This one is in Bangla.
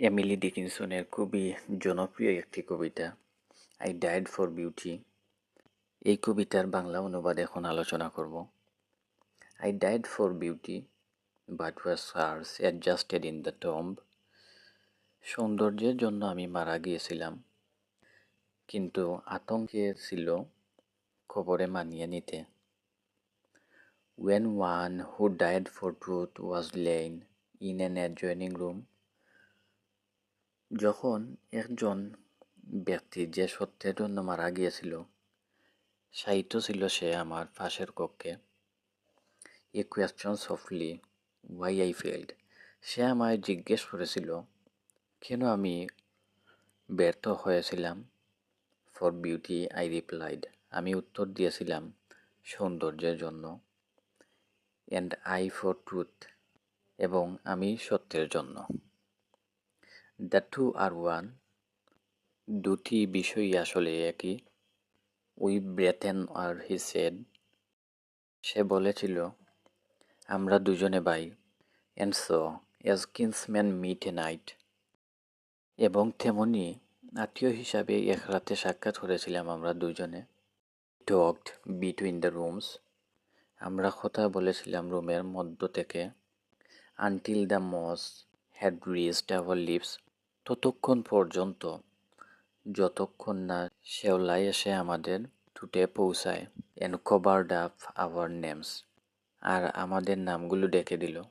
এমিলি ডিকিনসনের খুবই জনপ্রিয় একটি কবিতা আই ডায়েড ফর বিউটি এই কবিতার বাংলা অনুবাদ এখন আলোচনা করব। I died for beauty but was scarce adjusted in the tomb সৌন্দর্যের জন্য আমি মারা গিয়েছিলাম কিন্তু আতঙ্কে ছিল খবরে মানিয়ে নিতে when one who died for truth was lain in an adjoining room যখন একজন ব্যক্তি যে সত্যের জন্য মারা গিয়েছিল, সাহিত্য ছিল সে আমার পাশের কক্ষে। A question softly why I failed সে আমায় জিজ্ঞেস করেছিল, কেন আমি ব্যর্থ হয়েছিলাম? ফর বিউটি আই রিপ্লাইড আমি উত্তর দিয়েছিলাম সৌন্দর্যের জন্য। অ্যান্ড আই ফর ট্রুথ এবং আমি সত্যের জন্য। দ্য টু আর ওয়ান দুটি বিষয়ই আসলে একই। উই ব্রেথেন আর হি সেড, সে বলেছিল, আমরা দুজনে ভাই। And so as kinsman met a night এবং তেমনি আত্মীয় হিসাবে এক রাতে সাক্ষাৎ করেছিলাম আমরা দুজনে। টকড বিটুইন দ্য রুমস আমরা কথা বলেছিলাম রুমের মধ্য থেকে। Until the moss had reached our lips ততক্ষণ পর্যন্ত, যতক্ষণ না শেওলাই এসে আমাদের টুটে পৌঁছায়। এনকোবার আপ আওয়ার নেমস। আর আমাদের নামগুলো ডেকে দিল।